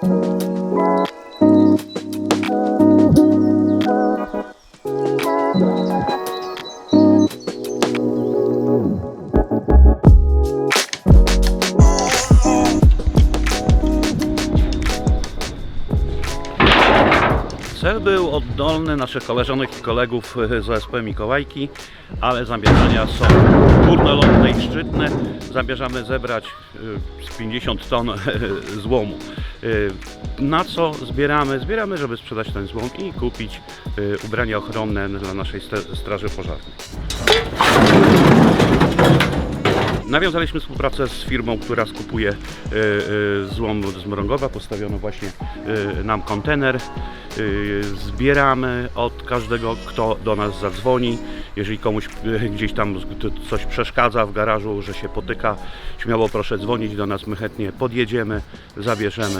Cel był oddolny naszych koleżanek i kolegów z OSP Mikołajki, ale zamierzenia są górnolotne i szczytne. Zamierzamy zebrać y, 50 ton złomu. Y, Na co zbieramy? Zbieramy, żeby sprzedać ten złom i kupić y, ubrania ochronne dla naszej st- straży pożarnej. Nawiązaliśmy współpracę z firmą, która skupuje y, złom z Mrągowa. Postawiono właśnie nam kontener. Y, zbieramy od każdego, kto do nas zadzwoni. Jeżeli komuś y, gdzieś tam coś przeszkadza w garażu, że się potyka, śmiało proszę dzwonić do nas. My chętnie podjedziemy, zabierzemy